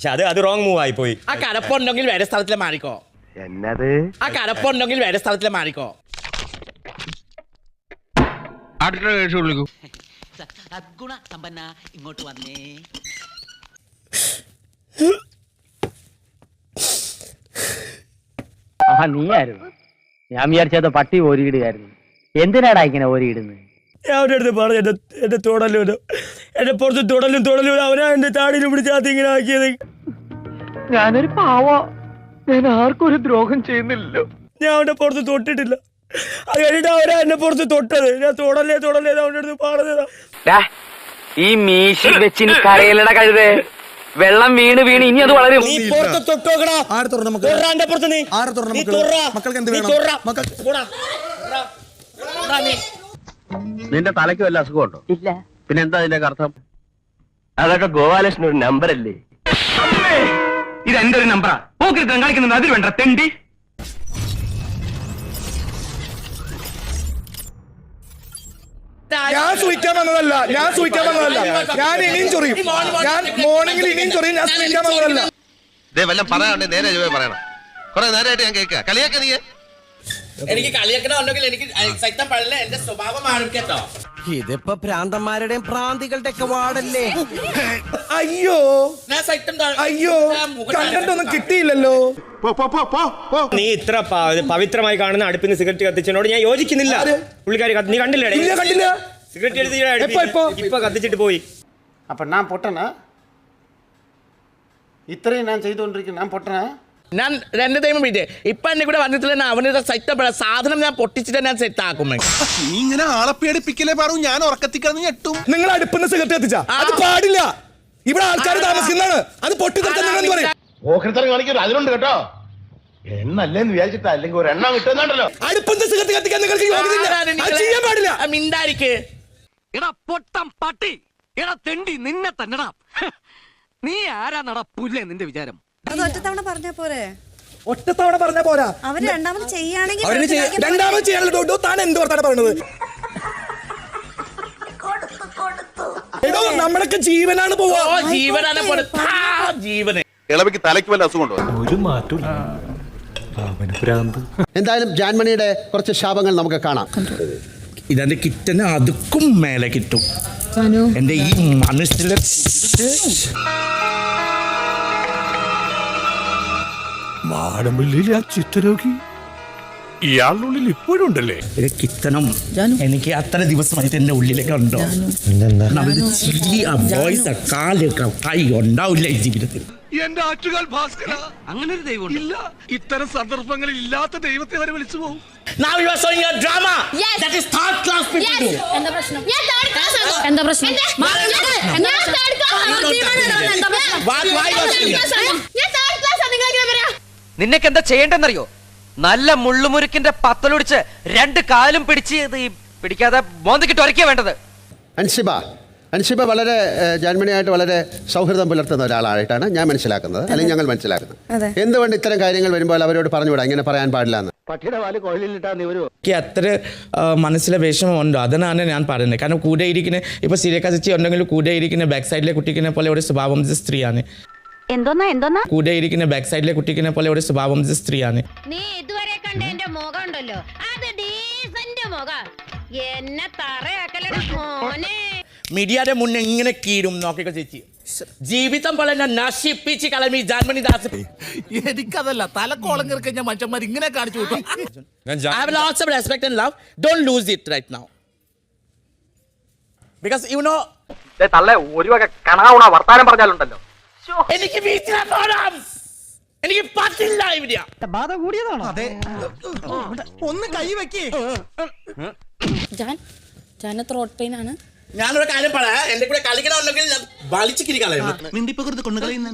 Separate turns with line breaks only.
പക്ഷെ അത് അത് റോങ് മൂവ് ആയി പോയി
ആ കടപ്പുണ്ടെങ്കിൽ വേറെ സ്ഥലത്തിൽ മാറിക്കോ.
എന്നത്?
ആ കടപ്പുണ്ടെങ്കിൽ വേറെ സ്ഥലത്തിൽ മാറിക്കോ.
അടുത്ത കേസ് വിളിക്കൂ.
സദ്ഗുണ സമ്പന്ന ഇങ്ങോട്ട് വന്നേ.
ആ നീയായിരുന്നു. ഞാൻ വിചാരിച്ചത് പട്ടി ഓരിയിടുകയായിരുന്നു. എന്തിനാടാ ഇങ്ങനെ ഓരിയിടുന്നത്?
ഞാൻ അവരുടെ അടുത്ത് പറഞ്ഞു എന്റെ എന്റെ തുടലും എന്റെ പുറത്ത് തുടലും തുടലും അവനാ എന്റെ താടിയിൽ പിടിച്ചാത്തി ഇങ്ങനെ ആക്കിയത്.
ഞാനൊരു പാവോ. ഞാൻ ആർക്കും ഒരു ദ്രോഹം ചെയ്യുന്നില്ലല്ലോ
ഞാൻ അവന്റെ പുറത്ത് തൊട്ടിട്ടില്ല. അത് കഴിഞ്ഞിട്ട് അവരാ എന്നെ പുറത്ത് തൊട്ടത്. ഞാൻ തുടലേ തുടലേ അവന്റെ അടുത്ത് പാടുന്നതാ
ഈ മീശ വെച്ചിന് കരയിലട കഴുതേ. വെള്ളം വീണ് വീണ് ഇനി അത് വളരും.
നീ പുറത്ത് തൊട്ടോക്കടാ.
ആരെ തുറന്ന
എന്റെ പുറത്ത് നീ.
ആരെ തുറന്ന
നീ.
മക്കൾക്ക് എന്ത്
നീ
വേണം?
തൊടാ.
നിന്റെ തലയ്ക്ക് വല്ല അസുഖമുണ്ടോ?
ഇല്ല.
പിന്നെ എന്താ അതിന്റെ അർത്ഥം
അതൊക്കെ ഗോപാലകൃഷ്ണൻ ഒരു നമ്പർ അല്ലേ
ഇത് എന്റെ ഒരു നമ്പറാ. പോക്കിരുത്തം കാണിക്കുന്നത് അതിൽ വേണ്ട തെണ്ടി.
ഞാൻ സൂഹിക്കാൻ വന്നതല്ല ഞാൻ സൂഹിക്കാൻ വന്നതല്ല. ഞാൻ ഇനിയും ചൊറിയും. ഞാൻ മോർണിംഗിൽ ഇനിയും ചൊറിയും ഞാൻ സൂഹിക്കാൻ വന്നതല്ല.
ഇതേ വല്ലതും പറയാണ് നേരെ പറയണം. കുറെ നേരമായിട്ട് ഞാൻ കേൾക്കുക കളിയാക്ക നീ
എനിക്ക് കളിയാക്കണ ഉണ്ടെങ്കിൽ എനിക്ക് സൈത്തം പഴല്ല എന്റെ സ്വഭാവം മാറും കേട്ടോ.
ഇതിപ്പോ ഭ്രാന്തന്മാരുടെയും പ്രാന്തികളുടെ ഒക്കെ വാടല്ലേ
അയ്യോ. അയ്യോ. കണ്ടൊന്നും കിട്ടിയില്ലല്ലോ.
നീ ഇത്ര പവിത്രമായി കാണുന്ന അടുപ്പിന് സിഗരറ്റ് കത്തിച്ചതിനോട് ഞാൻ യോജിക്കുന്നില്ല. പുള്ളിക്കാരി നീ കണ്ടില്ലേ? സിഗരറ്റ് എടുത്ത് ഇപ്പൊ കത്തിച്ചിട്ട് പോയി.
അപ്പൊ ഞാൻ പൊട്ടണ ഇത്രയും ഞാൻ ചെയ്തുകൊണ്ടിരിക്കുന്നു. ഞാൻ പൊട്ടനാ?
ഞാൻ രണ്ട് ടൈം വിജയ് ഇപ്പൊ എന്നെ കൂടെ വന്നിട്ടില്ല ഞാൻ സെറ്റ് പഴ സാധനം ഞാൻ പൊട്ടിച്ചിട്ട് ഞാൻ സെറ്റ് ആക്കും
നീ ഇങ്ങനെ ആളെ പേടിപ്പിക്കലേ പറൂ? ഞാൻ ഉറക്കത്തിക്കാന്ന് ഞെട്ടും.
നിങ്ങൾ അടുപ്പിന്ന് സിഗരറ്റ് എത്തിച്ച അത് പാടില്ല. ഇവിടെ ആൾക്കാർ താമസിക്കുന്നതാണ്. അത് പൊട്ടി തെറ്റാൻ നിങ്ങൾ എന്ത് പറയും?
ഓഹരിത്തരം കാണിക്കരുത്. അതിലുണ്ട് കേട്ടോ. എണ്ണല്ലേന്ന് വിചാരിച്ചിട്ടാ അല്ലെങ്കിൽ ഒരു എണ്ണം കിട്ടുന്നുണ്ടല്ലോ.
അടുപ്പിന്ന് സിഗരറ്റ് കത്തിക്കാൻ നിങ്ങൾക്ക് യോഗ്യതയില്ല. അത് ചെയ്യാൻ പാടില്ല.
മിണ്ടായിരിക്ക്
എടാ പൊട്ടം പട്ടി. എടാ തെണ്ടി. നിന്നെ തന്നെടാ. നീ ആരാ നട പുല്ലേ നിന്റെ വിചാരം?
അത് ഒറ്റത്തവണ പറഞ്ഞാ പോരെ?
ഒറ്റത്തവണ പറഞ്ഞ പോരാ.
അവർ രണ്ടാമത് ചെയ്യുകയാണെങ്കിൽ
രണ്ടാമത് ചെയ്യാനുള്ള താൻ എന്ത് വർത്താനം പറയണത്? എടോ നമ്മളൊക്കെ ജീവനാണ് പോവാ.
ഓ ജീവനാണ് പൊട- ആ, ജീവന്.
ഇളവിക്ക് തലയ്ക്ക് വല്ല അസുഖമുണ്ടോ?
എന്തായാലും ജാൻമണിയുടെ കുറച്ച് ശാപങ്ങൾ നമുക്ക് കാണാം.
ഇതെന്റെ കിറ്റന് അതുക്കും മേലെ കിട്ടും. എന്റെ ഈ മനസ്സിലെ
മാടമ്പള്ളിയിലെ ആ ചിത്രരോഗി ഇയാളുള്ളിൽ ഇപ്പോഴും ഉണ്ടല്ലേ
കിത്തണം എനിക്ക് അത്ര ദിവസമായിട്ട് എന്റെ ഉള്ളിലൊക്കെ ഉണ്ടോ? നമ്മുടെ ചിരി ആ വോയിസ് കാലൊക്കെ കൈ ഉണ്ടാവില്ല ഈ ജീവിതത്തിൽ.
എന്റെ ആറ്റുകാൽ ഭാസ്കര.
അങ്ങനെ ഒരു ദൈവം
ഇല്ല. ഇത്തരം സന്ദർഭങ്ങളിൽ ഇല്ലാത്ത ദൈവത്തെ വരെ വിളിച്ചു പോകും.
Now you are showing your drama.
Yes.
That is third class people. Do.
എന്താ പ്രശ്നം? എന്താ പ്രശ്നം? എന്താ?
Why- എന്താ you are saying that?
നിനക്ക് എന്താ ചെയ്യേണ്ടെന്നറിയോ നല്ല മുള്ളുമുരുക്കിന്റെ പത്തലൊടിച്ച് രണ്ട് കാലും പിടിച്ച് ഈ പിടിക്കാതെ മോന്തിക്കിട്ട് ഒരക്കിയ വേണ്ടത്.
അൻഷിബ അൻഷിബ വളരെ ജന്മനിയായിട്ട് വളരെ സൗഹൃദം പുലർത്തുന്ന ഒരാളായിട്ടാണ് ഞാൻ മനസ്സിലാക്കുന്നത്. അല്ലെങ്കിൽ ഞങ്ങൾ. മനസ്സിലാക്കുന്നത് എന്തുകൊണ്ട് ഇത്തരം കാര്യങ്ങൾ വരുമ്പോൾ അവരോട് പറഞ്ഞുകൂടാ? ഇങ്ങനെ പറയാൻ പാടില്ല എന്ന്
എനിക്ക് അത്ര മനസ്സിലെ ഉണ്ടോ അതിനാണ് ഞാൻ പറയുന്നത്. കാരണം കൂടെ ഇരിക്കുന്ന ഇപ്പൊ സീരിയസ് ഉണ്ടെങ്കിൽ കൂടെ ഇരിക്കുന്ന ബാക്ക് സൈഡിലെ കുട്ടിക്കിനെ പോലെ ഒരു സ്വഭാവം സ്ത്രീയാണ്.
എന്തോന്നാ എന്തോന്നാ?
കൂടെ ഇരിക്കുന്ന ബാക്ക് സൈഡിലെ കുട്ടിക്കിനെ പോലെ ഒരു സ്വഭാവം സ്ത്രീയാണ്.
നീ ഇതുവരെ കണ്ട എന്റെ മുഖം ഉണ്ടല്ലോ. അത് ഡീസന്റ് മുഖം. എന്നെ തറയാക്കലട മോനെ.
മീഡിയയുടെ മുന്നേ ഇങ്ങനെ കീറും നോക്കിക്കോ ചേച്ചി. ജീവിതം പോലെ എന്നെ നശിപ്പിച്ച് കളമി ജാൻമണി ദാസ്.
എനിക്കതല്ല തലക്കോളം കയറി കഴിഞ്ഞാൽ മനുഷ്യന്മാർ ഇങ്ങനെ കാണിച്ചു
വിട്ടു I have lots of and love don't lose it right now because you know
തള്ളേ ഒരു വക കണാവണ വർത്താനം പറഞ്ഞാലുണ്ടല്ലോ.
എനിക്ക് വീട്ടിലെ പോണം എനിക്ക് പറ്റില്ല ഇവിടെ
ഒന്ന് കൈ വെക്കേ.
ജാൻ ജാന് ത്രോട്ട് പെയിൻ ആണ്?
ഞാനൊരു കാര്യം പറയാം. എന്റെ കൂടെ കളിക്കണമെന്നുണ്ടെങ്കിൽ ഞാൻ വലിച്ചു കിരി കളയുന്നു
നിന്റെ ഇപ്പൊ കൊണ്ടുകളയുന്ന